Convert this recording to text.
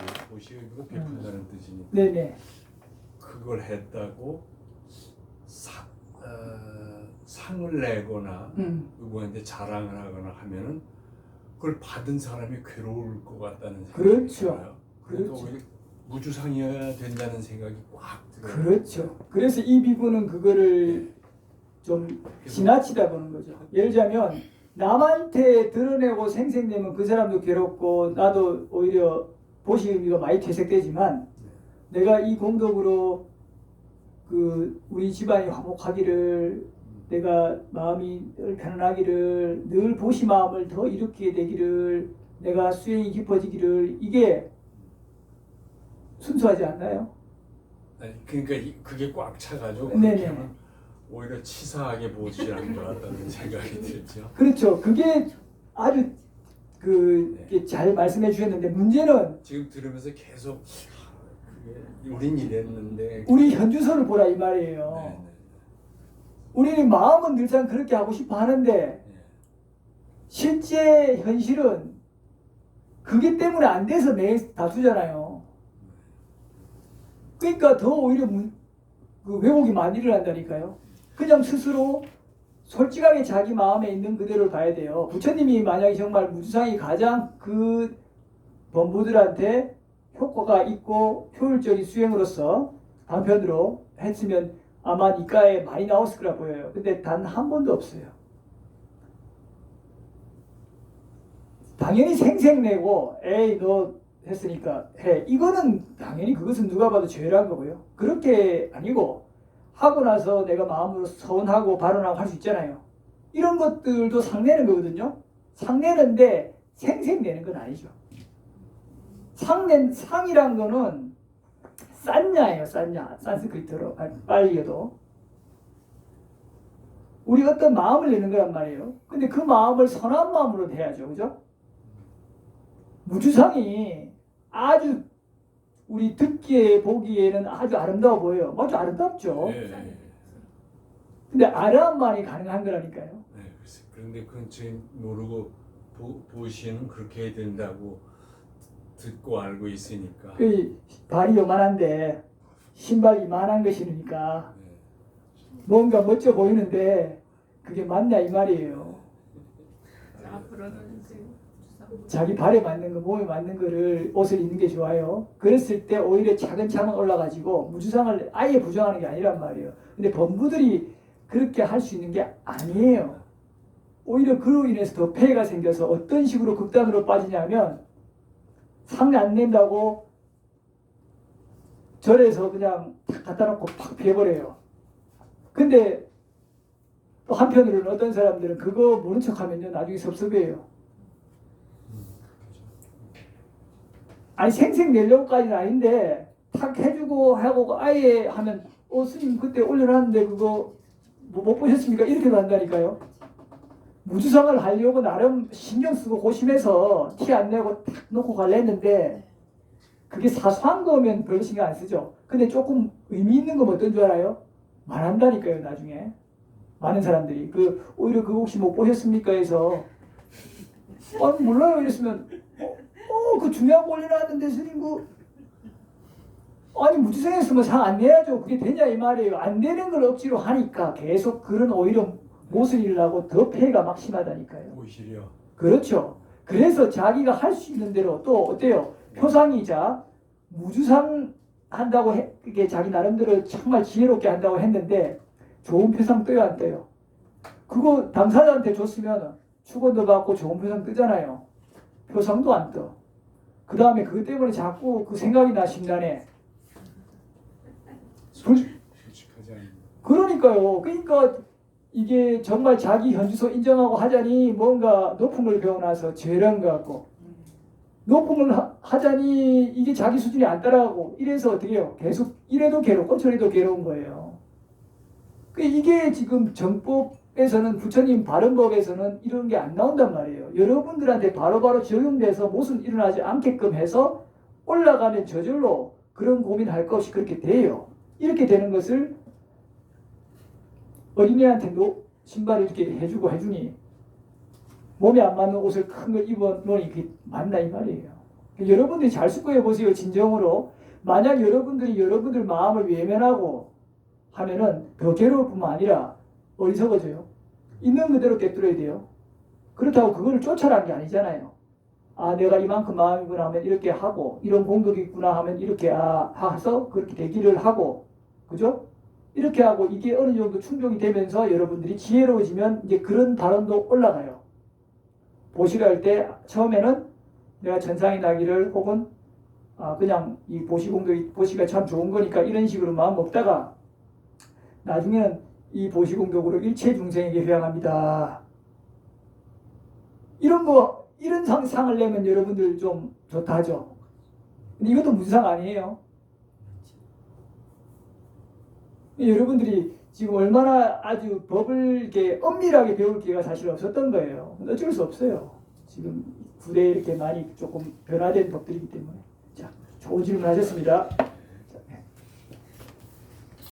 보시 보시의미가 베푼다는 뜻이니까 네네. 그걸 했다고 사, 어, 상을 내거나 음. 누구한테 자랑을 하거나 하면은 그걸 받은 사람이 괴로울 것 같다는 생각이 그렇죠. 들어요. 그래서 그렇죠. 오히려 무주상이어야 된다는 생각이 꽉 들어요. 그렇죠. 그래서 이 비구는 그거를 좀 지나치다 보는 거죠. 예를 들자면 남한테 드러내고 생생내면 그 사람도 괴롭고 나도 오히려 보시 의미가 많이 퇴색되지만 내가 이 공덕으로 그 우리 집안이 화목하기를 내가 마음이 늘 편안하기를 늘 보시 마음을 더 일으키게 되기를 내가 수행이 깊어지기를 이게 순수하지 않나요? 아니, 그러니까 이- 그게 꽉 차가지고 네네. 오히려 치사하게 보시라는 것 같다는 생각이 들죠. 그렇죠. 그게 아주 그잘 말씀해 주셨는데 문제는 지금 들으면서 계속 아, 그게 우린 이랬는데 우리 현주소를 보라 이 말이에요. 네, 네, 우리는 마음은 늘상 그렇게 하고 싶어 하는데 네. 실제 현실은 그게 때문에 안 돼서 매 다투잖아요. 그러니까 더 오히려 문- 그 왜곡이 많이 일어난다니까요. 그냥 스스로 솔직하게 자기 마음에 있는 그대로 가야 돼요. 부처님이 만약에 정말 무주상이 가장 그 범부들한테 효과가 있고 효율적인 수행으로서 단편으로 했으면 아마 니까에 많이 나왔을 거라 보여요. 근데 단 한 번도 없어요. 당연히 생색내고 에이 너 했으니까 해 이거는 당연히 그것은 누가 봐도 죄란 거고요 그렇게 아니고 하고 나서 내가 마음으로 서운하고 발언하고 할 수 있잖아요. 이런 것들도 상내는 거거든요. 상내는데 생색내는 건 아니죠. 상내 상이란 거는 싼냐예요 싼냐. 산스크리트로 아, 빨리어도. 우리 어떤 마음을 내는 거란 말이에요. 근데 그 마음을 선한 마음으로 해야죠. 그죠? 무주상이 아주 우리 듣기에 보기에는 아주 아름다워 보여요. 아주 아름답죠. 네, 네, 근데 아름만이 가능한 거라니까요. 네, 글쎄. 그런데 그건 지금 모르고 보, 보시는 그렇게 해야 된다고 듣고 알고 있으니까 그 발이 요만한데 신발이 이만한 것이니까 네. 뭔가 멋져 보이는데 그게 맞냐 이 말이에요. 앞으로는 주상 자기 발에 맞는 거, 몸에 맞는 거를 옷을 입는 게 좋아요. 그랬을 때 오히려 차근차근 올라가지고 무주상을 아예 부정하는 게 아니란 말이에요. 근데 범부들이 그렇게 할 수 있는 게 아니에요. 오히려 그로 인해서 더 폐해가 생겨서 어떤 식으로 극단으로 빠지냐면 상 안 낸다고 절에서 그냥 탁 갖다 놓고 팍 피해버려요. 근데 또 한편으로는 어떤 사람들은 그거 모른 척하면요 나중에 섭섭해요. 아니 생색 내려고까지는 아닌데 탁 해주고 하고 아예 하면 어 스님 그때 올려놨는데 그거 뭐 못 보셨습니까? 이렇게 간다니까요. 무주상을 하려고 나름 신경 쓰고 고심해서 티 안 내고 탁 놓고 갈려 했는데 그게 사소한 거면 별로 신경 안 쓰죠. 근데 조금 의미 있는 건 어떤 줄 알아요? 말한다니까요 나중에 많은 사람들이 그 오히려 그거 혹시 못 보셨습니까 해서 아 몰라요 이랬으면 어, 그 중요한 거 올려놨는데 스님 그 아니 무주생했으면 상안 내야죠. 그게 되냐 이 말이에요. 안 되는 걸 억지로 하니까 계속 그런 오히려 못을 잃으려고 더 폐해가 막 심하다니까요. 오히려 그렇죠. 그래서 자기가 할 수 있는 대로 또 어때요? 표상이자 무주상 한다고 해, 그게 자기 나름대로 정말 지혜롭게 한다고 했는데 좋은 표상 떠요 안 떠요? 그거 당사자한테 줬으면 축원도 받고 좋은 표상 뜨잖아요. 표상도 안 떠. 그 다음에 그것 때문에 자꾸 그 생각이 나 심란해. 솔직, 솔직하지 않은 그러니까요. 그러니까 이게 정말 자기 현주소 인정하고 하자니 뭔가 높은 걸 배워놔서 죄란 것 같고 높은 걸 하- 하자니 이게 자기 수준이 안 따라가고 이래서 어떻게 해요? 계속 이래도 괴롭고 저래도 괴로운 거예요. 그 이게 지금 정법 에서는 부처님 바른법에서는 이런 게 안 나온단 말이에요. 여러분들한테 바로바로 적용돼서 무슨 일어나지 않게끔 해서 올라가면 저절로 그런 고민할 것 없이 그렇게 돼요. 이렇게 되는 것을 어린애한테 노, 신발을 이렇게 해주고 해주니 몸에 안 맞는 옷을 큰 걸 입어 놓으니 그게 맞나 이 말이에요. 여러분들이 잘 숙고해 보세요. 진정으로. 만약 여러분들이 여러분들 마음을 외면하고 하면은 더 괴로울 뿐만 아니라 어리석어져요. 있는 그대로 꿰뚫어야 돼요. 그렇다고 그거를 쫓아라는 게 아니잖아요. 아, 내가 이만큼 마음이구나 하면 이렇게 하고, 이런 공덕이 있구나 하면 이렇게 아, 해서 그렇게 되기를 하고, 그죠? 이렇게 하고 이게 어느 정도 충족이 되면서 여러분들이 지혜로워지면 이제 그런 발언도 올라가요. 보시를 할 때 처음에는 내가 전상이 나기를 혹은 아, 그냥 이 보시공도 보시가 참 좋은 거니까 이런 식으로 마음 먹다가 나중에는 이 보시공덕으로 일체 중생에게 회양합니다. 이런 거 이런 상상을 내면 여러분들 좀 좋다 하죠. 근데 이것도 문상 아니에요. 여러분들이 지금 얼마나 아주 법을 이렇게 엄밀하게 배울 기회가 사실 없었던 거예요. 어쩔 수 없어요. 지금 구대에 이렇게 많이 조금 변화된 법들이기 때문에. 자, 좋은 질문 하셨습니다.